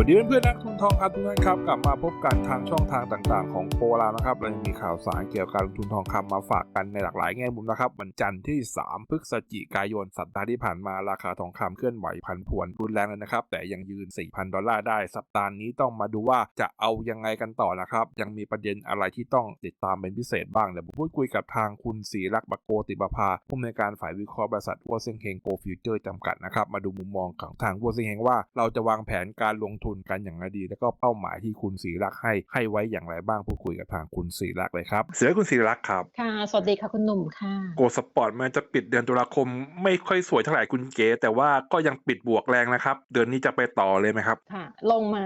วัสดีเพื่อนๆนักทุนทองครับทุกท่านครับกลับมาพบกันทางช่องทางต่างๆ ของโปรลานะครับเรายังมีข่าวสารเกี่ยวกับการลงทุนทองคำมาฝากกันในหลากหลายแง่มุมนะครับวันจันทร์ที่ 3 พฤศจิกายนสัปดาห์ที่ผ่านมาราคาทองคำเคลื่อนไหวผันผวนรุนแรงเลยนะครับ แต่ยังยืน 4,000 ดอลลาร์ได้สัปดาห์นี้ต้องมาดูว่าจะเอายังไงกันต่อนะครับ ยังมีประเด็นอะไรที่ต้องติดตามเป็นพิเศษบ้างเดี๋ยวผมพูดคุยกับทางคุณศรีรักษ์บัโกติบภาผู้อำนวยการฝ่ายวิเคราะห์บริษัทวัวเซงเฮงโกฟิวเจอร์จำกัดนะครับมาดูมุมมองของทางวัวเซงเฮงว่าเราจะวางแผนการลงทุนกันอย่างไรดี แล้วก็เป้าหมายที่คุณศรีรักษ์ให้ให้ไว้อย่างไรบ้างพูดคุยกับทางคุณศรีรักษ์เลยครับ เสือคุณศรีรักษ์ครับ ค่ะ สวัสดีค่ะคุณหนุ่มค่ะ โกสปอร์ตมันจะปิดเดือนตุลาคมไม่ค่อยสวยเท่าไหร่คุณเก๋แต่ว่าก็ยังปิดบวกแรงนะครับ เดือนนี้จะไปต่อเลยไหมครับค่ะ ลงมา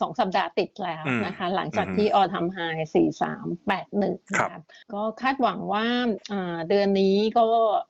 สองสัปดาห์ติดแล้วอืมนะคะ หลังจากอืมที่ออทำไฮสี่สามแปดหนึ่งครับนะคะก็คาดหวังว่าอ่าเดือนนี้ก็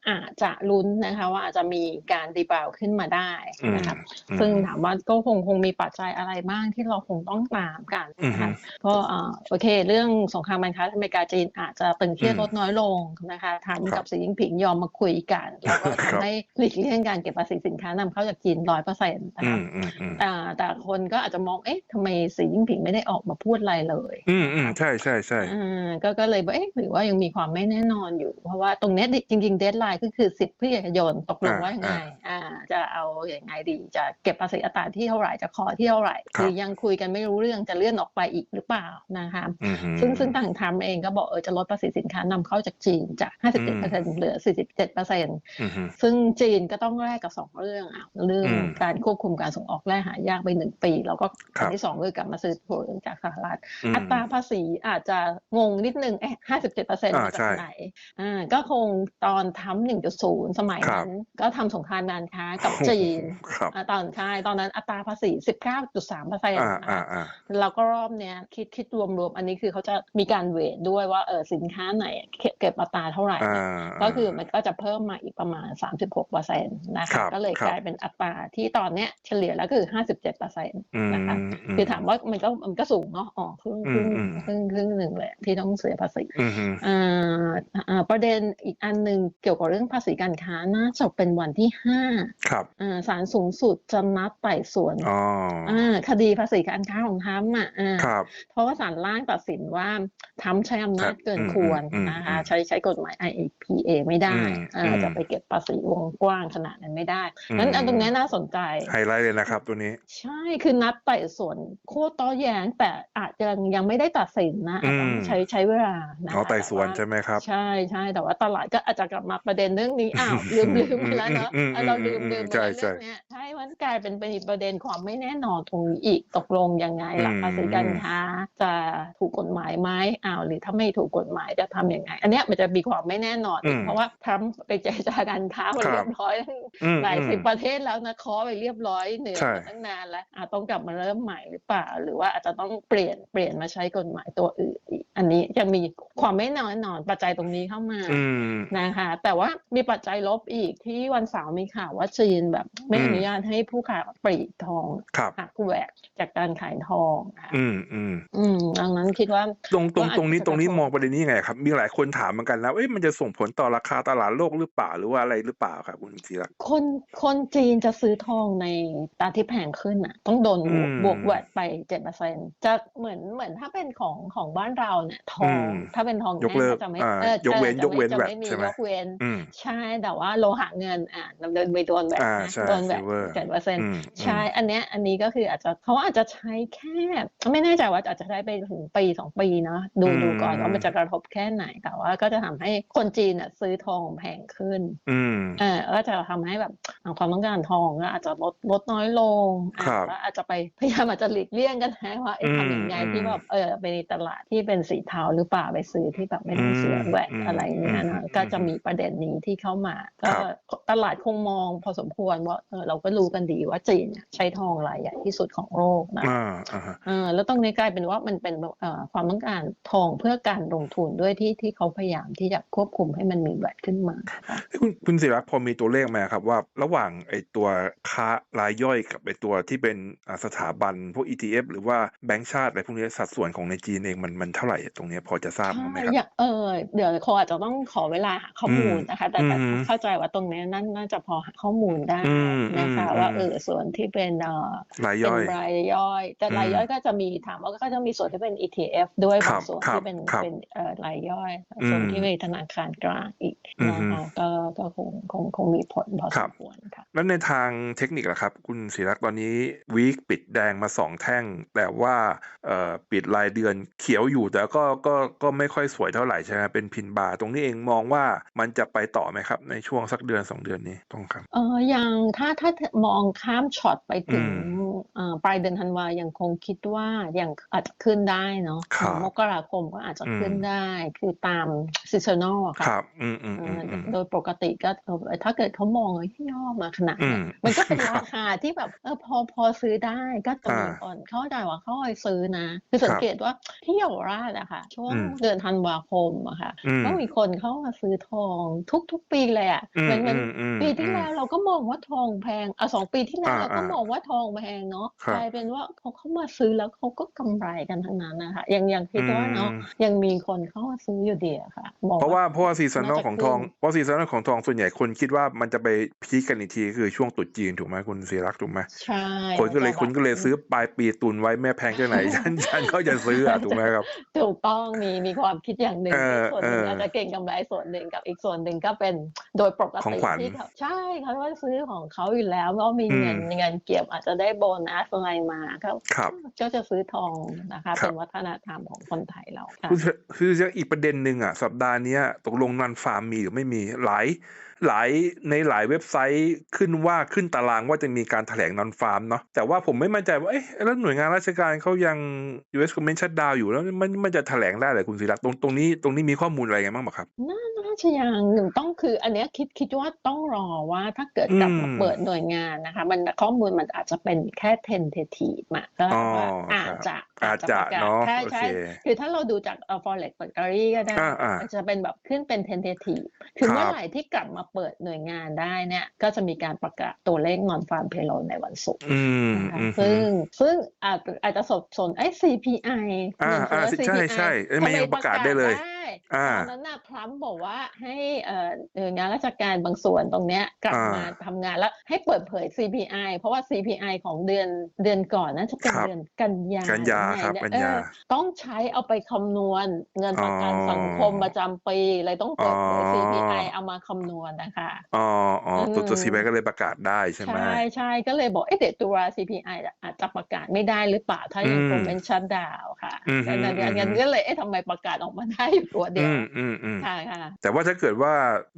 อาจจะลุ้นนะคะว่าอาจจะมีการดีบาวขึ้นมาได้นะคะอืมซึ่งถามว่าก็คงคงมีปัจจัยอะไรบ้างที่เราคงต้องตามกันนะคะอือฮึก็อ่าโอเค เรื่องสงครามการค้าอเมริกาจีนอาจจะตึงเครียดอืมลดน้อยลงนะคะทำครักับบสีจิ้นผิงยอมมาคุยกันแล้วก็ครับทำให้หลีกเลี่ยงการเก็บภาษีสินค้านำเข้าจากจีนร้อยเปอร์เซ็นต์นะอืคะมอืมอืมอ่าแต่คนก็อาจจะมองเอ๊ะทำไมสีจิ้นผิงไม่ได้ออกมาพูดอะไรเลย อืมอืมใช่ใช่ใช่อ่าก็ก็เลยบอกเอ๊ะหรือว่ายังมีความไม่แน่นอนอยู่ เพราะว่าตรงเนี้ยจริงๆเดทไลน์ก็คือสิบพฤศจิกายนตกลงว่ายังไงอ่าจะเอาอย่างไงดีจะเก็บภาษีอัตราที่เท่าไหร่จะขอที่เท่าไหร่หรือยังคุยกันไม่รู้เรื่องจะเลื่อนออกไปอีกหรือเปล่านะคะอืมซึ่งซึ่งต่างทำเองก็บอกเออจะลดภาษีสินค้านำเข้าจากจีนจาก 57%เหลือ 47%อืมอืมซึ่งจีนก็ต้องแลกกับสองเรื่องอะเรื่องอืมการควบคุมการส่งออกแร่หายากไปหนึ่งปี แล้วก็ครัอับนที่สองคือกลับมาซื้อถั่วเหลืองจากสหรัฐอืมอัตราภาษีอาจจะงงนิดนึงเอ๊ะ57%มาอ่าจาใช่กไหนอ่าก็คงตอนทำ1.0 สมัยครับนั้นก็ทำสงครามการค้ากับจีนครับอ่าตอนใช่ตอนนั้นอัตราภาษี 19.3%นะอ่าคะอ่าอ่าแล้วก็รอบเนี้ยคิดคิดรวมๆอันนี้คือเขาจะมีการเวทด้วยว่าเออสินค้าไหนเก็บเก็บอัตราเท่าไหร่อ่าเนี่ยก็คือมันก็จะเพิ่มมาอีกประมาณ36เปอร์เซ็นต์นะครัคะบก็เลยครับกลายเป็นอัตราที่ตอนเนี้ยเฉลี่ยแล้วก็คือ57เปอร์เซ็นต์อืมนะคะมคือถามว่ามันก็มันก็สูงเนาะอ๋อครึ่งครึ่งอืมครึ่งครึ่งหนึ่งเลยที่ต้องเสียภาษีอืมอืมอ่าอ่าประเด็นอีกอันหนึ่งเกี่ยวกับเรื่องภาษีการค้าน่าจะเป็นวันที่ห้าครับอ่าศาลสูงสุดจะนัดไต่สวนอ๋ออ่าคดีภาษีการค้าของทรัมป์อะอ่าครับเพราะว่าศาลล่างตัดสินว่าทำใช้อำนาจเกินควรอืมอืมนะคะอืมใช้ใช้กฎหมาย IEPA ไม่ได้อืมเอ่ออมจะไปเก็บภาษีวงกว้างขนาดนั้นไม่ได้อืมนั้นอันตรงนี้น่าสนใจ ไฮไลท์เลยนะครับตัวนี้ ใช่คือนัดไต่สวนโคตรต้อแย้งแต่อาจจะยังไม่ได้ตัดสินนะอาจจะต้องอืมใช้ใช้เวลานะอ๋อคะไต่สวนแต่าใช่ไหมครับ ใช่ใช่แต่ว่าตลาดก็อาจจะกลับมาประเด็นเรื่องนี้อ้าวลืมลืมไปแล้วเนาะอืมอืมเออเราลืมอืมลืมไปใช่แล้วใช่เรื่องเนี้ยใช่มันกลายเป็นเป็นประเด็นความไม่แน่นอนตรงนี้อีกตกลงยังไงหลักอืมภาษีการค้าจะถูกกฎหมายไหมอ้าวหรือถ้าไม่ถูกกฎหมายจะทำยังไง อันเนี้ยมันจะมีความไม่แน่นอนอีกเพราะว่าทรัมป์ไปเจรจาการค้ามาครับเรียบร้อยอืมหลายสิบอืมประเทศแล้วนะเคาะไปเรียบร้อยเหนือใช่มาตั้งนานแล้วอาจต้องกลับมาเริ่มใหม่หรือเปล่า หรือว่าอาจจะต้องเปลี่ยนเปลี่ยนมาใช้กฎหมายตัวอื่นอีกอันนี้จะมีความไม่แน่นอนปัจจัยตรงนี้เข้ามาอืมนะคะแต่ว่ามีปัจจัยลบอีกที่วันเสาร์มีข่าวว่าจีนแบบไม่อืมอนุญาตให้ผู้ขายปลีกทองครับหักแหวกจากการขายทองนะคะอืมอืมอืมดังนั้นคิดว่า ตรงตรงก็อาจตรงนี้จะตรงนี้กระทบมองประเด็นนี้ยังไงครับ มีหลายคนถามเหมือนกันแล้วเอ้ยมันจะส่งผลต่อราคาตลาดโลกหรือเปล่าหรือว่าอะไรหรือเปล่าครับคุณธีรักษ์คนคนจีนจะซื้อทองในตาที่แพงขึ้นอะ ต้องโดนบวกอืมบวกแวดไปเจ็ดเปอร์เซ็นจะเหมือนเหมือนถ้าเป็นของของบ้านเราเนี่ยทองอืมถ้าเป็นทองยกเลิกแท่งจะไม่อ่าเออยกเว้นจะยกเว้นจะแวดไม่มีใช่ไหมยกเว้นอืมใช่แต่ว่าโลหะเงินอะดำเนินไปโดนแวดอ่านะใช่โดนแวด silver เจ็ดเปอร์เซ็นอืมใช่อันเนี้ยอันนี้ก็คืออาจจะเขาอาจจะใช้แค่ ไม่แน่ใจว่าอาจจะได้ไปถึงปีสองปีเนาะดูอืมดูก่อนว่ามันจะกระทบแค่ไหน แต่ว่าก็จะทำให้คนจีนอะซื้อทองแพงขึ้นอืมเออก็จะทำให้แบบอ่าความต้องการทองก็อาจจะลดลดน้อยลงอ่าครับแล้วอาจจะไปพยายามอาจจะหลีกเลี่ยงกันนะว่าเอ๊ะอืมทำยังไงอืมที่แบบเออไปในตลาดที่เป็นสีเทาหรือเปล่าไปซื้อที่แบบไม่ต้องเสียอืมแหวกอืมอะไรเงี้ยอืนะมก็จะมีประเด็นนี้ที่เข้ามาครัก็บตลาดคงมองพอสมควรว่าเออเราก็รู้กันดีว่าจีนเนี่ยใช้ทองรายใหญ่ที่สุดของโลกนะอ่าอ่าฮะเออแล้วตรงนี้กลายเป็นว่ามันเป็นเอ่อความต้องการทองเพื่อการลงทุนด้วยที่ที่เขาพยายามที่จะควบคุมให้มันมีแวดขึ้นมาค่ะคุณคุณศิรักษ์พอมีตัวเลขไหมครับว่าระหว่างไอ้ตัวค้ารายย่อยกับไอ้ตัวที่เป็นอ่าสถาบันพวก ETF หรือว่าแบงก์ชาติอะไรพวกนี้สัดส่วนของในจีนเองมันมันเท่าไหร่ตรงเนี้ยพอจะทราบมั้ยไหมใช่ครับอยากเออเดี๋ยวคงอาจจะต้องขอเวลาหาข้อมูลนะคะ แต่แต่อืมเข้าใจว่าตรงนี้น่าน่าจะพอหาข้อมูลได้อืมนะคะอืมว่าเออส่วนที่เป็นเอ่อรายเป็ย่นอยรายย่อย แต่รายอืมย่อยก็จะมีถามว่าก็จะมีส่วนที่เป็น ETF ด้วยครับบางส่วนครับที่เป็นครับเป็นเอ่อรายย่อยอืมส่วนที่เป็นธนาคารกลางอีกอืนะอฮึคะก็ก็คงคงคงมีผลพอคสรับมควรค่ะแล้วในทางเทคนิคล่ะครับ คุณศิรักษ์ตอนนี้วีคปิดแดงมาสองแท่ง แต่ว่าเอ่อปิดรายเดือนเขียวอยู่แต่ก็ก็ก็ไม่ค่อยสวยเท่าไหร่ใช่ไหมเป็นพินบาร์ตรงนี้เองมองว่ามันจะไปต่อไหมครับ ในช่วงสักเดือนสองเดือนนี้ต้องครับเออยังถ้าถ้ามองข้ามช็อตไปถึงอืมเอ่อ ปลายเดือนธันวายังคงคิดว่ายังอาจจะขึ้นได้เนาะครับมกราคมก็อาจจะอืมขึ้นได้ คือตามซีซันอลอะคค่ะรับ อืมอืมเอ่อืมออืม โดยปกติก็เออถ้าเกิดเขามองว่าย่อมาขนาดอืเนี้ยมมันก็เป็นครับราคาที่แบบเออพอพอซื้อได้ก็จะมีอ่าคนเข้าใจว่าเขาเอาไปซื้อนะ คือสัคงรับ เกตว่าที่เยาวราชอะค่ะ ช่วงอืม เดือนธันวาคมอะค่ะ อืม ก็มีคนเข้ามาซื้อทองทุกๆปีเลยอะอืเหมมือนเหมือนอืมอืมปีที่อืมแล้วเราก็มองว่าทองแพงอะสองปีที่แล้วอ่าเราก็อ่ามองว่าทองแพงเนาะครับกลายเป็นว่าเขาเข้ามาซื้อแล้วเขาก็กำไรกันทั้งนั้นนะคะยังยังคิดว่าเนาะอืมยังมีคนเข้ามาซื้ออยู่ดีอะค่ะมองเพราะว่าเพราะว่าซีซันอลน่าจะของทองขึ้นเพราะซีซันอลของทองส่วนใหญ่คนคิดว่ามันจะไปพีคกันอีกทีคือช่วงตรุษจีนถูกไหมคุณศิรักษ์ถูกไหมใช่คนก็เลยแล้วคนก็เลยแบบซื้อปลายปีตุนไว้แม่แพงแค่ไหนฉันฉันก็จะซื้ออะถูกไหมครับถูกต้องมีมีความคิดอย่างหนึ่งเออส่วนหนึ่งเออออาจจะเก่งกำไรส่วนหนึ่งกับอีกส่วนหนึ่งก็เป็นโดยปกของติขวัญที่เขาใช่เขาก็ซื้อของเขาอยู่แล้วก็มีเงินอืมเงินเก็บอาจจะได้โบนัสอะไรมาก็ครับก็จะซื้อทองนะคะครับเป็นวัฒนธรรมของคนไทยเราค่ะคือคือจะอีกประเด็นหนึ่งอะ สัปดาห์เนี้ยตกลงนันฟาร์มมีหรือไม่มีหลายหลายในหลายเว็บไซต์ขึ้นว่าขึ้นตารางว่าจะมีการแถลงนอนฟาร์มเนาะแต่ว่าผมไม่มั่นใจว่าเอ๊ะแล้วหน่วยงานราชการเขายัง US Government Shutdown อยู่แล้วมันมันจะแถลงได้เหรอคุณศิรัตน์ตรงตรงนี้ตรงนี้มีข้อมูลอะไรไงบ้างไหมครับน่าน่า จะยังหนึ่งต้องคือ อันเนี้ยคิดคิดว่าต้องรอว่าถ้าเกิดกลับมาอืมเปิดหน่วยงานนะคะ มันข้อมูลมันอาจจะเป็นแค่ tentative อะก็อ๋อว่าครัอาบจจะอาจจะประกศเนาะใช่โอใช่เคคือถ้าเราดูจากเอ่อ forex เปิดการีก็ได้อ่าอ่ามันจะเป็นแบบขึ้นเป็น tentative คือครับเมื่อไหร่ที่กลับมาเปิดหน่วยงานได้เนี่ยก็จะมีการประกาศตัวเลข non farm payroll ในวันศุกร์อืมนะคะอืมซึ่งซึ่งอาจอาจจะสับสนไอ้ CPI อ่าเงินเฟ้ออ่าใช่ CPI ใช่เอ้ยมันยังประกาศได้เลยอ่า ตอนนั้นน่ะทรัมป์บอกว่าให้เอ่อหน่วยงานราชการบางส่วนตรงเนี้ยกลับอ่ามมาทำงานแล้วให้เปิดเผย CPI เพราะว่า CPI ของเดือนเดือนก่อนน่าจะเป็นครับเดือนกันยากันยาหอไงครับเนี่ยกันเออยาต้องใช้เอาไปคำนวณเงินประกันอ๋อสังคมประจำปีเลยต้องเปิดเผยอ๋อ CPI เอามาคำนวณนะคะอ๋ออ๋อตัวตัวอืมซีไก็เลยประกาศได้ใช่ไหมใช่ใช่ก็เลยบอกเอ๊ะเดี๋ยวตัว CPI อะอาจจะประกาศไม่ได้หรือเปล่าถ้ายังอืมคงเป็นชัดดาวค่ะอืมงั้นงั้นอืมงั้นก็เลยเอ๊ะทำไมประกาศออกมาได้อยู่ตัวเดีอืยวมอืมอืมค่ะค่ะแต่ว่าถ้าเกิดว่า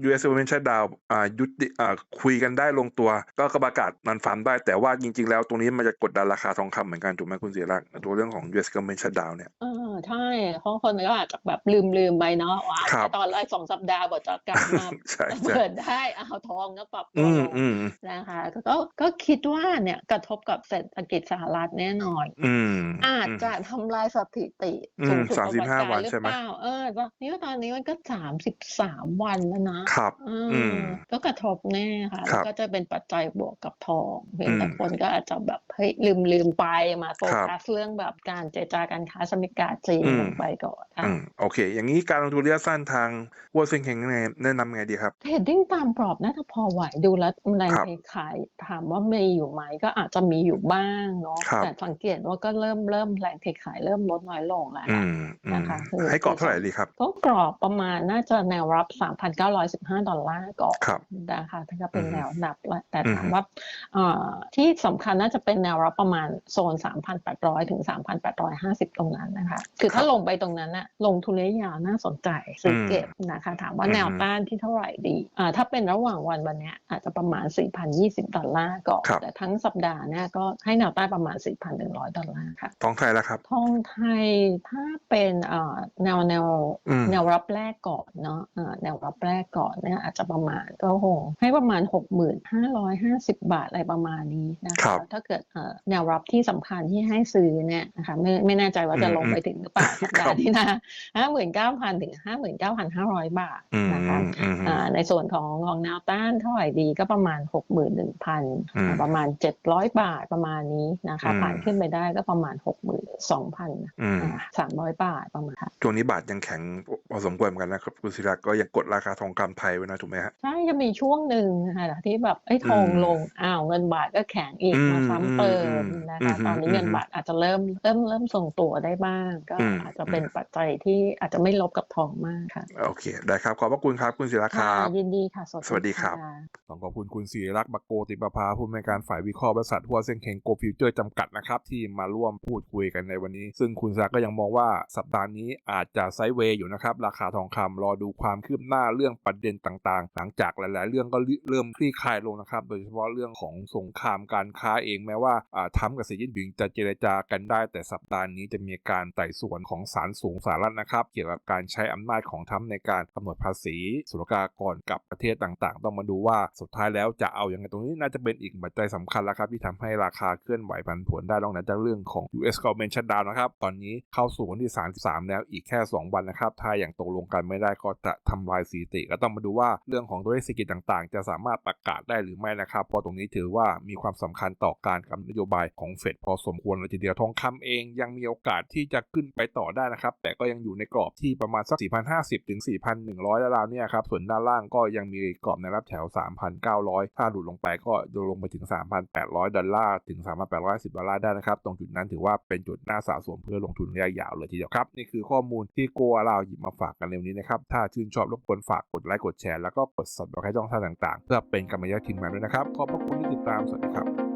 US Government Shutdown อ่ายุติอ่าคุยกันได้ลงตัว ก็ก็ประกาศนันฟาร์มได้ แต่ว่าจริง ๆ แล้วตรงนี้มันจะกดดันราคาทองคำเหมือนกันถูกไหมคุณเสียรักษ์ตัวเรื่องของ US Government Shutdown เนี่ยเออ ใช่เพราะคนก็อาจจะแบบลืมลืมไปเนาะว่าครับตอนแรกสองสัปดาห์บอกจะกลับมาใช่ใช่เปิดได้เอาทองก็ปรับตัอืวมลงอืมนะคะก็ก็ก็คิดว่าเนี่ยกระทบกับเศรษฐกิจสหรัฐแน่นอนอืมอาจจะทำลายสถิติอืมสูงสุดประวัติการ35วันหรือใช่ไหมเปล่าเออตอนนี้ตอนนี้มันก็สามสิบสามวันแล้วนะครับอือืมมก็กระทบแน่ค่ะครัแล้วบก็จะเป็นปัจจัยบวกกับทองเพียงอืมแต่คนก็อาจจะแบบเฮ้ยลืมลืมไปมาโฟครับกัสเรื่องแบบการเจรจาการค้าสมิกาจีนอืมลงไปก่อนค่ะอืมโอเค อย่างนี้การลงทุนระยะสั้นทางวัวเซ็งเฮงไงแนะนำไงดีครับเทรดดิ้งตามกรอบน่าจะพอไหวดูแล้วแรงครับเทขายถามว่ามีอยู่ไหมก็อาจจะมีอยู่บ้างเนาะครับแต่สังเกตว่าก็เริ่มเริ่มแรงเทขายเริ่มลดน้อยลงแล้วอืล่ะมอืมนะคะคือให้กรอบเท่าไหร่ดีครับก็กรอบประมาณน่าจะแนวรับ 3,915 ดอลลาร์ก่อนครับนะคะถ้าจะเป็นอืมแนวนับแล้วแต่อืมถามว่าเอ่อที่สำคัญน่าจะเป็นแนวรับประมาณโซน 3,800 ถึง 3,850 ตรงนั้นนะคะคือถ้าลงไปตรงนั้นน่ะลงทุนระยะยาวน่าสนใจซื้อเก็บนะคะ ถามว่าอืมแนวต้านที่เท่าไหร่ดีอ่าถ้าเป็นระหว่างวันวันเนี้ยอาจจะประมาณ 4,020 ดอลลาร์ก่อนครับแต่ทั้งสัปดาห์เนี่ยก็ให้แนวต้านประมาณ 4,100 ดอลลาร์ค่ะทองไทยแล้วครับทองไทยถ้าเป็นเอ่อแนวแนวอืมแนวรับแรกก่อนเนาะเอ่อแนวรับแรกก่อนเนี่ยอาจจะประมาณก็คงให้ประมาณ 6,550 บาทอะไรประมาณนี้นะครัคะบถ้าเกิดเอ่อแนวรับที่สำคัญที่ให้ซื้อเนี่ยนะคะไม่ไม่แน่ใจว่าจะอืมลงไปถึงรือเปล่าสัปครัดาบห์นี้นะห้าหมื่นเก้าพันถึงห้าหมื่นเก้าพันห้าร้อยบาทอืมนะคะอืมอ่าในส่วนของของแนวต้านเท่าไหร่ดีก็ประมาณหกหมื่นหนึ่งพันอืมประมาณเจ็ดร้อยบาทประมาณนี้นะคะอืมผ่านขึ้นไปได้ก็ประมาณหกหมื่นสองพันอืมสามร้อยบาทประมาณค่ะช่วงนี้บาทยังแข็งพอสมควรเหมือนกันนะครับคุณศิระก็ยังกดราคาทองคำไทยไว้นะถูกไหมฮะใช่จะมีช่วงหนึ่งค่ะที่แบบไอ้ยทองอืมลงอ้าวเงินบาทก็แข็งอีกอืมมาซ้ำเติมอืมนะอืคะมตอนนี้อืมเงินบาทอาจจะเริ่มเริ่มเริ่มทรงตัวได้บ้างก็อืมอาจจะเป็นปัจจัยที่อาจจะไม่ลบกับทองมากค่ะ โอเค ได้ครับ ขอบพระคุณครับคุณศิระคค่ะรับยินดีค่ะ สวัสดีครับะต้องขอบคุณคุณศิริรักษ์บักโกติประภาผู้อำนวยการฝ่ายวิเคราะห์บริษัทหัวเส้นเข่งโกฟิวเจอร์จำกัดนะครับ ที่มาร่วมพูดคุยกันในวันนี้ ซึ่งคุณศิระก็ยังมองว่าสัปดาห์นี้อาจจะไซด์เวย์อยู่นะครับ ราคาทองคำรอดูความคืบหน้าเรื่องประเด็นต่างๆ หลังจากหลาย ๆ เรื่องก็เริ่มคลี่คลายลงนะครับ โดยเฉพาะเรื่องของสงครามการค้าเองแม้ว่าอ่าทรัมป์กับสีจิ้นผิงจะเจรจากันได้ แต่สัปดาห์นี้จะมีการไต่ส่วนของศาลสูงสหรัฐนะครับ เกี่ยวกับการใช้อำนาจของทรัมในการกำหนดภาษีศุลกากรกับประเทศต่างๆ ต้องมาดูว่าสุดท้ายแล้วจะเอาอย่างไงตรงนี้น่าจะเป็นอีกปัจจัยสำคัญแล้วครับที่ทำให้ราคาเคลื่อนไหวผันผวนได้นอกเหนือจากเรื่องของ US government shutdown นะครับ ตอนนี้เข้าสู่วันที่ 33 แล้วอีกแค่ 2 วันนะครับ ถ้าอย่างตกลงกันไม่ได้ก็จะทำลายสถิติก็ต้องมาดูว่าเรื่องของตัวเลขเศรษฐกิจต่างๆ จะสามารถประกาศได้หรือไม่นะครับ เพราะตรงนี้ถือว่ามีความสำคัญต่อการกำหนดนโยบายของเฟดพอสมควรเลยทีเดียวทองคำเองยังมีโอกาสที่จะขึ้นไปต่อได้นะครับ แต่ก็ยังอยู่ในกรอบที่ประมาณสัก 4,050 ถึง 4,100ราวๆเนี่ยครับ ส่วนด้านล่างก็ยังมีกรอบแนรับแถว 3,900 ถ้าหลุดลงไปก็ดลงไปถึง 3,800 ดอลลาร์ ถึง 3,810 ดอลลาร์ได้นะครับ ตรงจุดนั้นถือว่าเป็นจุดน่าสะสมเพื่อลงทุนระยะยาวเลยทีเดียวครับ นี่คือข้อมูลที่โกอาเราหยิบมาฝากกันในวันนี้นะครับ ถ้าชื่นชอบรบกวนฝากกดไลค์กดแชร์แล้วก็กด subscribe ช่องทางต่างๆ เพื่อเป็นกำลังใจทีมงานด้วยนะครับ ขอบพระคุณที่ติดตาม สวัสดีครับ